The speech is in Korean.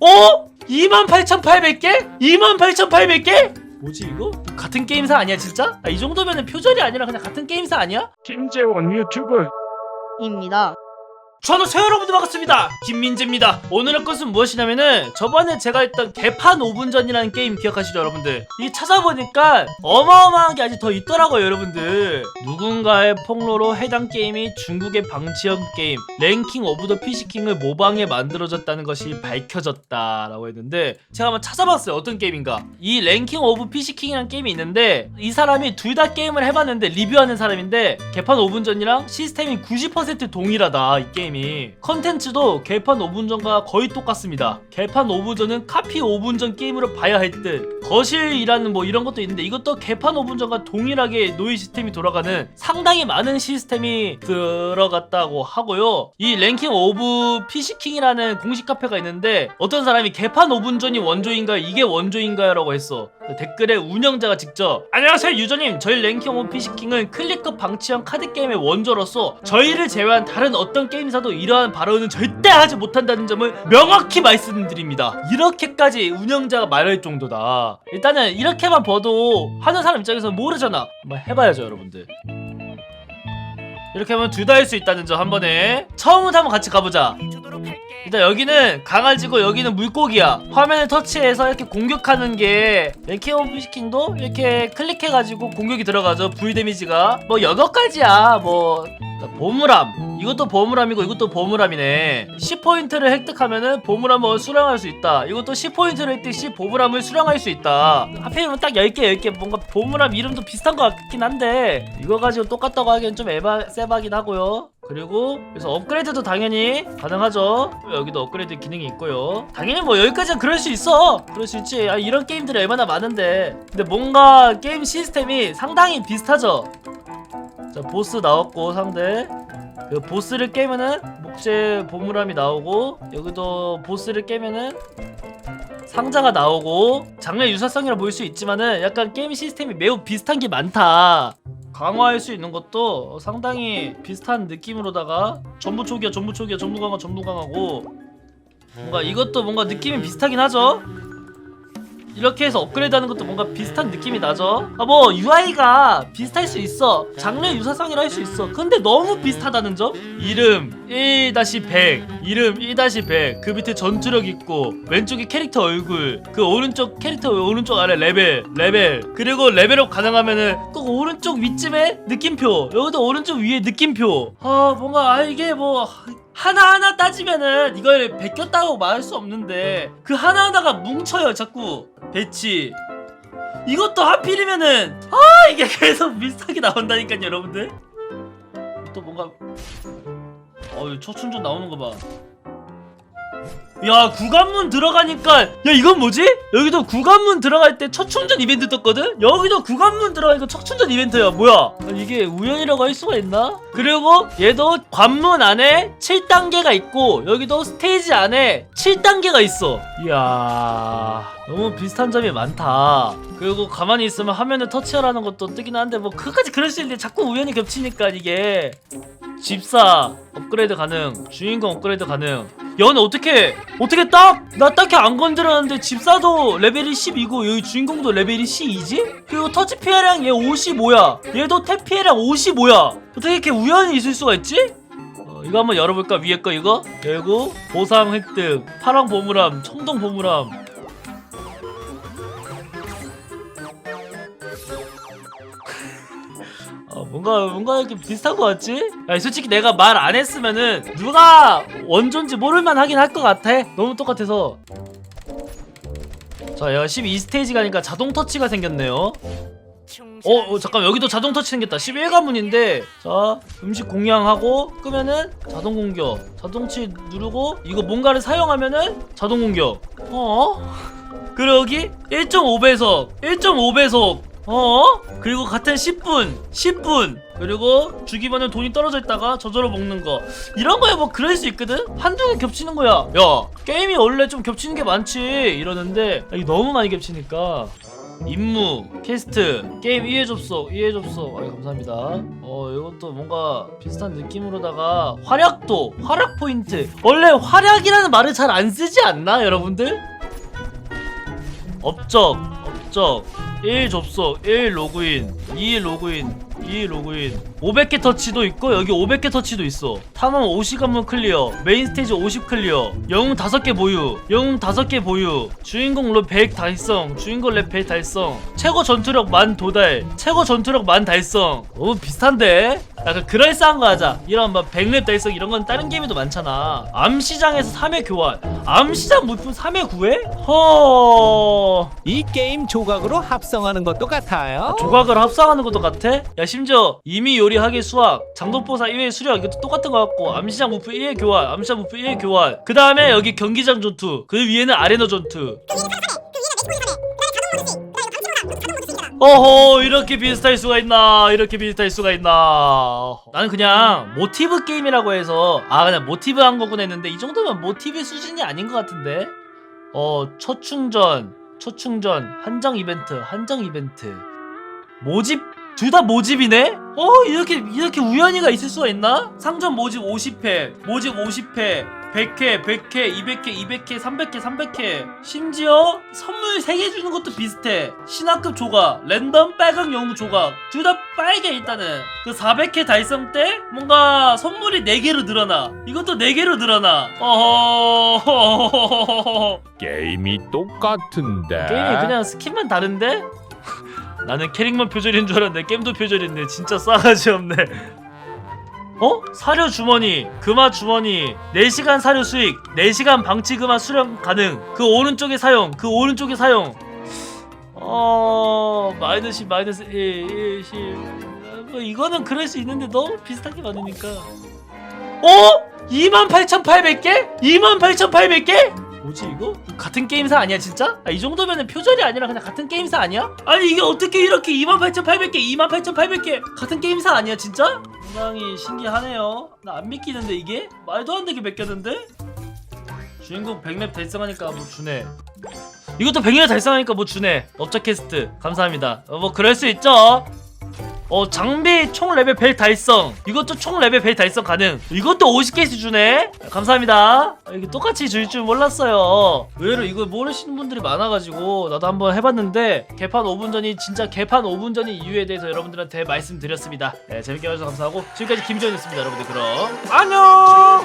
어? 28,800개? 28,800개? 뭐지 이거? 같은 게임사 아니야 진짜? 아, 이 정도면은 표절이 아니라 그냥 같은 게임사 아니야? 김재원 유튜브 입니다. 새 여러분들 반갑습니다. 김민재입니다. 오늘의 것은 무엇이냐면은 저번에 제가 했던 개판 5분 전이라는 게임 기억하시죠 여러분들? 이 찾아보니까 어마어마한 게 아직 더 있더라고요 여러분들. 누군가의 폭로로 해당 게임이 중국의 방치형 게임 랭킹 오브 더 피시킹을 모방해 만들어졌다는 것이 밝혀졌다 라고 했는데 제가 한번 찾아봤어요 어떤 게임인가. 이 랭킹 오브 피시킹이라는 게임이 있는데 이 사람이 둘 다 게임을 해봤는데 리뷰하는 사람인데 개판 5분 전이랑 시스템이 90% 동일하다 이 게임 이 컨텐츠도 개판 5분 전과 거의 똑같습니다. 개판 5분 전은 카피 5분 전 게임으로 봐야 할 듯 거실이라는 뭐 이런 것도 있는데 이것도 개판 5분 전과 동일하게 노이 시스템이 돌아가는 상당히 많은 시스템이 들어갔다고 하고요. 이 랭킹 오브 피시킹이라는 공식 카페가 있는데 어떤 사람이 개판 5분 전이 원조인가요 이게 원조인가요 라고 했어. 댓글에 운영자가 직접 안녕하세요 유저님. 저희 랭킹 오브 피시킹은 클릭급 방치형 카드 게임의 원조로서 저희를 제외한 다른 어떤 게임사 도 이러한 발언은 절대 하지 못한다는 점을 명확히 말씀드립니다. 이렇게까지 운영자가 말할 정도다. 일단은 이렇게만 봐도 하는 사람 입장에서 모르잖아. 한번 해봐야죠 여러분들. 이렇게 하면 둘 다 할 수 있다는 점 한 번에 처음부터 한번 같이 가보자 일단 여기는 강아지고 여기는 물고기야. 화면을 터치해서 이렇게 공격하는 게 랭킹 오브 피시킹도 이렇게 클릭해가지고 공격이 들어가죠. 불 데미지가. 뭐 여섯 가지야. 뭐 보물함. 이것도 보물함이고 이것도 보물함이네. 10포인트를 획득하면은 보물함을 수령할 수 있다. 이것도 10포인트를 획득 시 보물함을 수령할 수 있다. 하필이면 딱 10개 10개. 뭔가 보물함 이름도 비슷한 것 같긴 한데 이거 가지고 똑같다고 하기엔 좀 에바 세바긴 하고요 그리고 그래서 업그레이드도 당연히 가능하죠. 여기도 업그레이드 기능이 있고요. 당연히 뭐 여기까지는 그럴 수 있어. 그럴 수 있지. 아, 이런 게임들이 얼마나 많은데. 근데 뭔가 게임 시스템이 상당히 비슷하죠. 자 보스 나왔고 상대. 그 보스를 깨면은 목재 보물함이 나오고 여기도 보스를 깨면은 상자가 나오고 장르 유사성이라 보일 수 있지만은 약간 게임 시스템이 매우 비슷한 게 많다 강화할 수 있는 것도 상당히 비슷한 느낌으로다가 전부 초기야 전부 초기야 전부 강화 전부 강하고 뭔가 이것도 뭔가 느낌이 비슷하긴 하죠? 이렇게 해서 업그레이드 하는 것도 뭔가 비슷한 느낌이 나죠? 아 뭐 UI가 비슷할 수 있어. 장르 유사성이라 할 수 있어. 근데 너무 비슷하다는 점? 이름 1-100 이름 1-100 그 밑에 전투력 있고 왼쪽에 캐릭터 얼굴 그 오른쪽 캐릭터 오른쪽 아래 레벨 레벨. 그리고 레벨업 가능하면은 꼭 오른쪽 윗쯤에 느낌표 여기도 오른쪽 위에 느낌표. 아 뭔가 아 이게 뭐 하나하나 따지면은 이걸 베꼈다고 말할 수 없는데 그 하나하나가 뭉쳐요 자꾸. 배치. 이것도 하필이면은 아 이게 계속 비슷하게 나온다니까요 여러분들. 또 뭔가 어이 초춘전 나오는 거 봐 야 구간문 들어가니까 야 이건 뭐지? 여기도 구간문 들어갈 때 첫 충전 이벤트 떴거든? 여기도 구간문 들어가니까 첫 충전 이벤트야. 뭐야? 아, 이게 우연이라고 할 수가 있나? 그리고 얘도 관문 안에 7단계가 있고 여기도 스테이지 안에 7단계가 있어. 이야 너무 비슷한 점이 많다. 그리고 가만히 있으면 화면을 터치하라는 것도 뜨긴 한데 뭐 그까지 그럴 수 있는데 자꾸 우연히 겹치니까 이게. 집사 업그레이드 가능. 주인공 업그레이드 가능 얘는 어떻게 어떻게 딱 나 딱히 안 건드렸는데 집사도 레벨이 10이고 여기 주인공도 레벨이 12지? 그리고 터치 피해량 얘 55야 얘도 탭 피해량 55야 어떻게 이렇게 우연히 있을 수가 있지? 어, 이거 한번 열어볼까 위에 거 이거? 열고 보상 획득 파랑 보물함 청동 보물함 뭔가 뭔가 이렇게 비슷한 것 같지? 야, 솔직히 내가 말 안 했으면은 누가 원조인지 모를만 하긴 할 것 같아. 너무 똑같아서. 자, 야 12스테이지 가니까 자동 터치가 생겼네요. 어, 어 잠깐 여기도 자동 터치 생겼다. 11가문인데 자 음식 공양하고 끄면은 자동 공격. 자동치 누르고 이거 뭔가를 사용하면은 자동 공격. 어? 그리고 여기 1.5배속, 1.5배속. 어? 그리고 같은 10분, 10분. 그리고 주기반에 돈이 떨어져 있다가 저절로 먹는 거. 이런 거야 뭐 그럴 수 있거든? 한두 개 겹치는 거야. 야, 게임이 원래 좀 겹치는 게 많지. 이러는데 아, 이게 너무 많이 겹치니까 임무 퀘스트 게임 2회 접속 2회 접속 아 감사합니다 어 이것도 뭔가 비슷한 느낌으로다가 활약도 활약 포인트 원래 활약이라는 말을 잘 안 쓰지 않나 여러분들? 업적 업적 1 접속 1 로그인 2 로그인 2 로그인 500개 터치도 있고 여기 500개 터치도 있어. 탐험 50관문 클리어. 메인 스테이지 50 클리어. 영웅 5개 보유. 영웅 5개 보유. 주인공 로100 달성. 주인공 랩 100 달성. 최고 전투력 만 도달. 최고 전투력 만 달성. 너무 비슷한데? 약간 그럴싸한 거 하자. 이런 막 100렙 달성 이런 건 다른 게임에도 많잖아. 암시장에서 3회 교환. 암시장 물품 3회 구해? 허. 이 게임 조각으로 합성하는 것도 같아요. 조각을 합성하는 것도 같아? 야 심지어 이미 요리 하기 수학 장독보사 1회 수령 이것도 똑같은 거 같고 암시장 무프 1회 교환 암시장 무프 1회 교환. 그 다음에 여기 경기장 전투 그 위에는 아레나 전투. 어허 이렇게 비슷할 수가 있나 이렇게 비슷할 수가 있나. 나는 그냥 모티브 게임이라고 해서 아 그냥 모티브 한 거구나 했는데 이 정도면 모티브 수준이 아닌 것 같은데? 어 초충전 초충전 한정 이벤트 한정 이벤트. 모집 둘 다 모집이네? 어 이렇게 이렇게 우연히가 있을 수가 있나? 상점 모집 50회 모집 50회 100회 100회 200회 200회 300회 300회 심지어 선물 3개 주는 것도 비슷해 신화급 조각 랜덤 빨강 영웅 조각 둘 다 빨개 일단은 그 400회 달성 때 뭔가 선물이 4개로 늘어나 이것도 4개로 늘어나 어허 게임이 똑같은데. 게임이 그냥 스킨만 다른데? 나는 캐릭만 표절인 줄 알았는데 게임도 표절인데 진짜 싸가지 없네 어? 사료 주머니 금화 주머니 4시간 사료 수익 4시간 방치 금화 수령 가능 그 오른쪽에 사용 그 오른쪽에 사용 어... 마이너스 10 마이너스 1 1 10 뭐 이거는 그럴 수 있는데 너무 비슷하게 많으니까 어? 28,800개? 28,800개? 뭐지 이거? 같은 게임사 아니야 진짜? 아, 이 정도면은 표절이 아니라 그냥 같은 게임사 아니야? 아니 이게 어떻게 이렇게 28,800개 28,800개 같은 게임사 아니야 진짜? 상당히 신기하네요 나 안 믿기는데 이게? 말도 안 되게 맡겼는데? 주인공 100렙 달성하니까 뭐 주네 이것도 100렙 달성하니까 뭐 주네 업적 캐스트 감사합니다 어, 뭐 그럴 수 있죠 어 장비 총 레벨 벨 달성 이것도 총 레벨 벨 달성 가능. 이것도 50개 수준에? 감사합니다. 아, 이게 똑같이 줄 줄 몰랐어요. 의외로 이걸 모르시는 분들이 많아가지고 나도 한번 해봤는데 개판 5분 전이 진짜 개판 5분 전이 이유에 대해서 여러분들한테 말씀드렸습니다. 네, 재밌게 봐주셔서 감사하고 지금까지 김지현이었습니다 여러분들 그럼. 안녕!